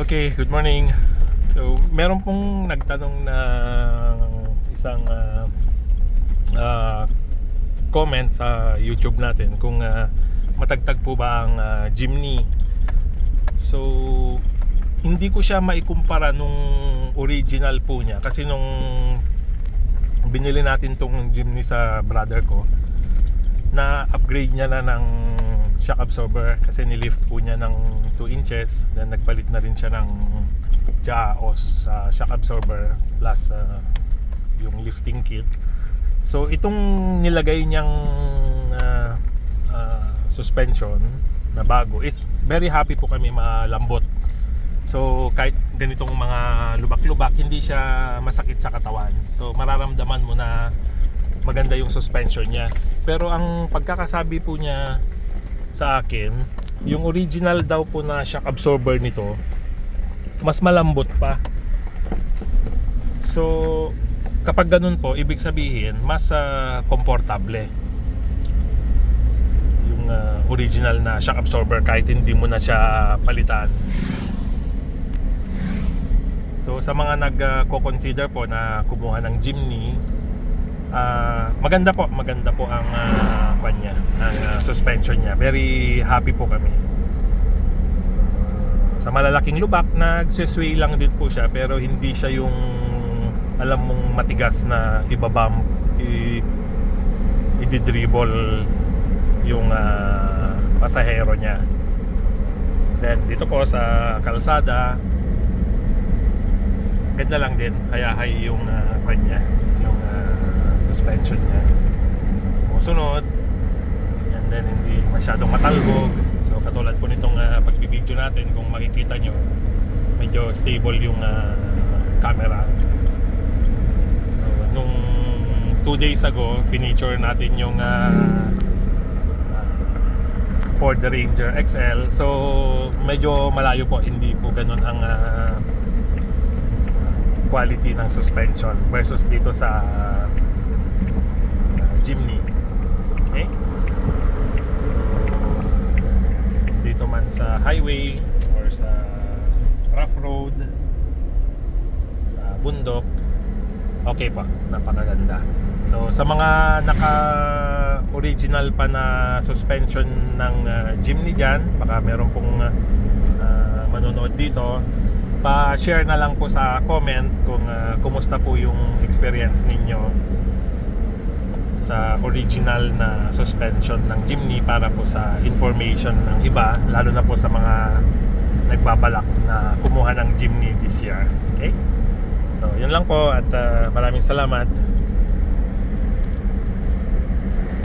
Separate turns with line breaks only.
Okay, good morning. So, meron pong nagtanong na isang ah, ah, comment sa YouTube natin kung ah, matagtag po ba ang ah, Jimny. So, hindi ko siya maikumpara nung original po niya kasi nung binili natin tong Jimny sa brother ko na upgrade niya na ng shock absorber kasi nilift po niya ng 2 inches. Then nagpalit na rin siya ng jaos sa shock absorber plus uh, yung lifting kit. So itong nilagay niyang uh, uh, suspension na bago is very happy po kami malambot. So kahit ganitong mga lubak-lubak hindi siya masakit sa katawan. So mararamdaman mo na maganda yung suspension niya. Pero ang pagkakasabi po niya sa akin, yung original daw po na shock absorber nito, mas malambot pa. So, kapag ganun po, ibig sabihin, mas ah, komportable yung ah, original na shock absorber kahit hindi mo na siya palitan. So, sa mga nagko-consider po na kumuha ng Jimny, Ah, maganda po, maganda po ang uh, kanya, ang ah, suspension niya. Very happy po kami. Sa malalaking lubak, nagsisway lang din po siya pero hindi siya yung alam mong matigas na ibabam i ididribble yung ah, pasahero niya. Then dito po sa kalsada, ganda lang din, hayahay yung uh, kanya, yung ah, suspension niya. Sumusunod, and then hindi masyadong matalbog. So katulad po nitong uh, pagbibideo natin, kung makikita nyo, medyo stable yung ah, camera. So nung 2 days ago, finiture natin yung uh, Ford Ranger XL. So medyo malayo po, hindi po ganun ang ah, quality ng suspension versus dito sa uh, Jimny. Okay? Man sa highway or sa rough road sa bundok okay pa, napakaganda. So sa mga naka original pa na suspension ng uh, Jimny dyan, baka meron pong uh, manonood dito, pa-share na lang po sa comment kung uh, kumusta po yung experience ninyo sa original na suspension ng Jimny para po sa information ng iba lalo na po sa mga nagbabalak na kumuha ng Jimny this year. Okay? So yun lang po at uh, maraming salamat